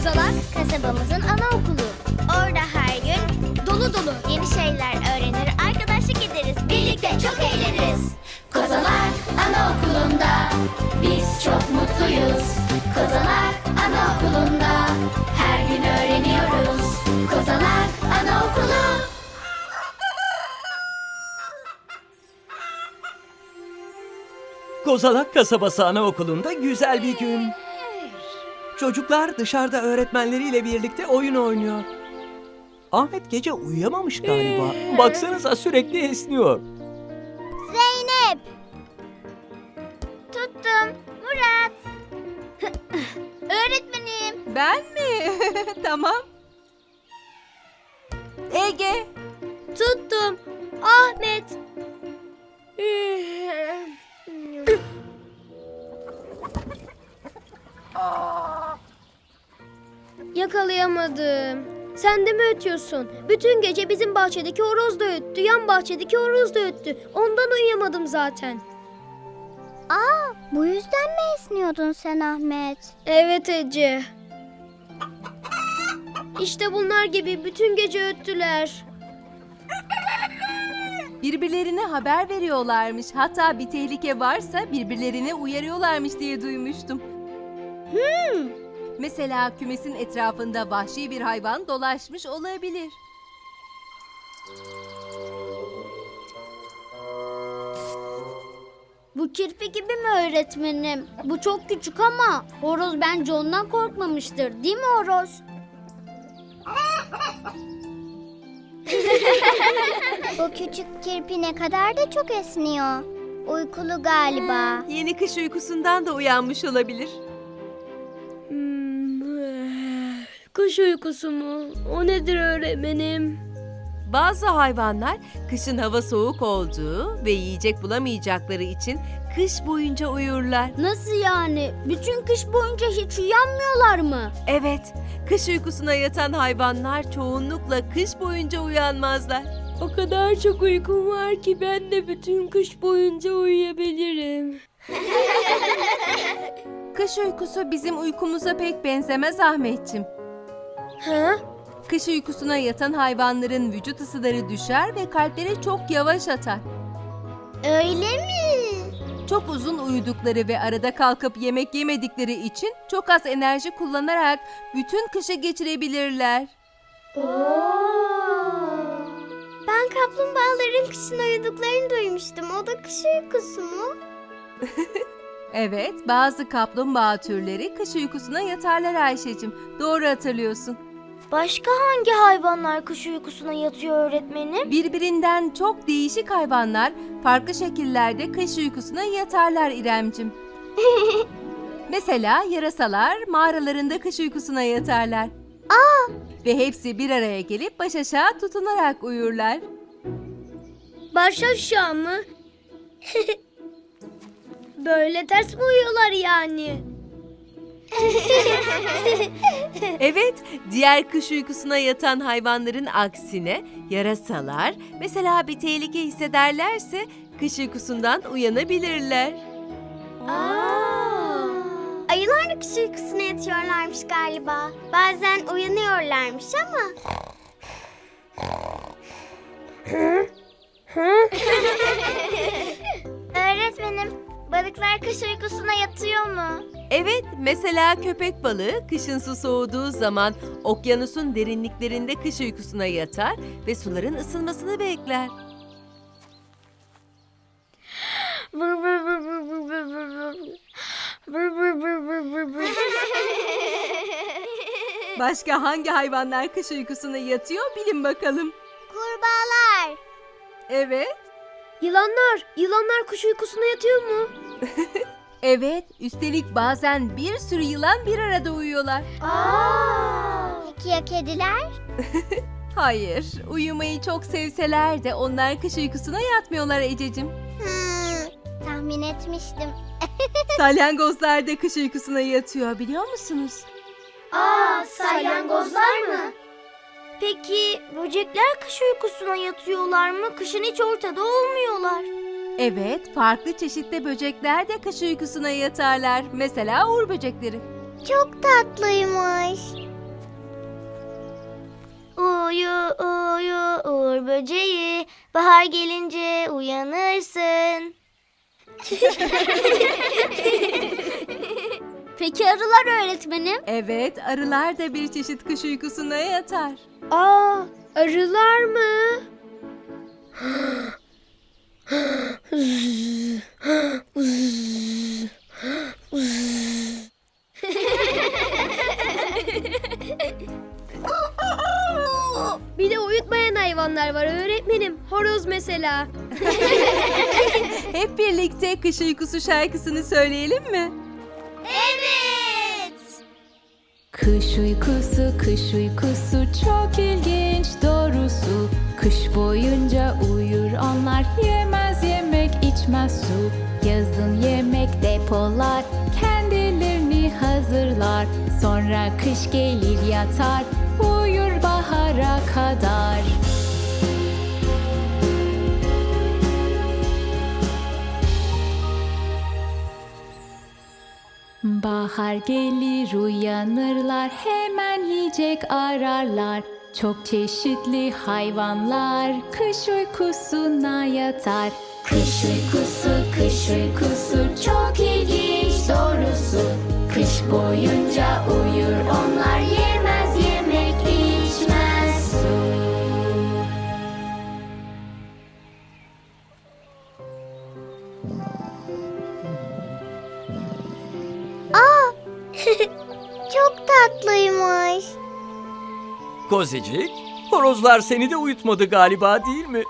Kozalak kasabamızın anaokulu. Orada her gün Dolu dolu. yeni şeyler öğrenir, arkadaşlık ederiz. Birlikte çok eğleniriz. Kozalak anaokulunda biz çok mutluyuz. Kozalak anaokulunda her gün öğreniyoruz. Kozalak anaokulu. Kozalak Kasabası Anaokulu'nda güzel bir gün. Çocuklar dışarıda öğretmenleriyle birlikte oyun oynuyor. Ahmet gece uyuyamamış galiba. Baksanıza sürekli esniyor. Zeynep. Tuttum. Murat. Öğretmenim. Ben mi? tamam. Ege. Tuttum. Ahmet. Yakalayamadım. Sen de mi ötüyorsun? Bütün gece bizim bahçedeki horoz da öttü, yan bahçedeki horoz da öttü. Ondan uyuyamadım zaten. Aa, bu yüzden mi esniyordun sen Ahmet? Evet Ece. İşte bunlar gibi bütün gece öttüler. Birbirlerine haber veriyorlarmış. Hatta bir tehlike varsa birbirlerine uyarıyorlarmış diye duymuştum. Mesela kümesin etrafında vahşi bir hayvan dolaşmış olabilir. Bu kirpi gibi mi öğretmenim? Bu çok küçük ama horoz bence ondan korkmamıştır. Değil mi horoz? Bu küçük kirpi ne kadar da çok esniyor. Uykulu galiba. Yeni kış uykusundan da uyanmış olabilir. Kuş uykusu mu? O nedir öğretmenim? Bazı hayvanlar kışın hava soğuk olduğu ve yiyecek bulamayacakları için kış boyunca uyurlar. Nasıl yani? Bütün kış boyunca hiç uyanmıyorlar mı? Evet, kış uykusuna yatan hayvanlar çoğunlukla kış boyunca uyanmazlar. O kadar çok uykum var ki ben de bütün kış boyunca uyuyabilirim. Kış uykusu bizim uykumuza pek benzemez Ahmetçim. Ha? Kış uykusuna yatan hayvanların vücut ısıları düşer ve kalpleri çok yavaş atar. Öyle mi? Çok uzun uyudukları ve arada kalkıp yemek yemedikleri için çok az enerji kullanarak bütün kışı geçirebilirler. Ben kaplumbağaların kışın uyuduklarını duymuştum. O da kış uykusu mu? Evet, bazı kaplumbağa türleri kış uykusuna yatarlar Ayşe'cim. Doğru hatırlıyorsun. Başka hangi hayvanlar kış uykusuna yatıyor öğretmenim? Birbirinden çok değişik hayvanlar farklı şekillerde kış uykusuna yatarlar İremcim. Mesela yarasalar mağaralarında kış uykusuna yatarlar. Aa! Ve hepsi bir araya gelip baş aşağı tutunarak uyurlar. Baş aşağı mı? Böyle ters mi uyuyorlar yani? Evet, diğer kış uykusuna yatan hayvanların aksine yarasalar mesela bir tehlike hissederlerse kış uykusundan uyanabilirler. Ayılar da kış uykusuna yatıyorlarmış galiba. Bazen uyanıyorlarmış ama. Öğretmenim, balıklar kış uykusuna yatıyor mu? Evet, mesela köpek balığı kışın su soğuduğu zaman okyanusun derinliklerinde kış uykusuna yatar ve suların ısınmasını bekler. Başka hangi hayvanlar kış uykusuna yatıyor bilin bakalım. Kurbağalar. Evet, Yılanlar, yılanlar kuş uykusuna yatıyor mu? evet. Üstelik bazen bir sürü yılan bir arada uyuyorlar. Peki ya kediler? Hayır, uyumayı çok sevseler de onlar kış uykusuna yatmıyorlar Ececim. Hmm, tahmin etmiştim. Salyangozlar da kış uykusuna yatıyor biliyor musunuz? Aa, salyangozlar mı? Peki böcekler kış uykusuna yatıyorlar mı? Kışın hiç ortada olmuyorlar. Evet, farklı çeşitli böcekler de kış uykusuna yatarlar. Mesela uğur böcekleri. Çok tatlıymış. Uyu uyu uğur böceği, bahar gelince uyanırsın. Peki arılar öğretmenim? Evet, arılar da bir çeşit kış uykusuna yatar. Aa, arılar mı? Bir de uyutmayan hayvanlar var öğretmenim. Horoz mesela. Hep birlikte kış uykusu şarkısını söyleyelim mi? Kış uykusu, kış uykusu çok ilginç doğrusu. Kış boyunca uyur onlar, yemez yemek, içmez su. Yazın yemek depolar, kendilerini hazırlar. Sonra kış gelir yatar, uyur bahara kadar. Bahar gelir uyanırlar hemen yiyecek ararlar. Çok çeşitli hayvanlar kış uykusuna yatar. Kış uykusu kış uykusu çok ilginç doğrusu. Kış boyunca uyur onlar yemez yemek içmez. su Çok tatlıymış. Kozicik, horozlar seni de uyutmadı galiba değil mi?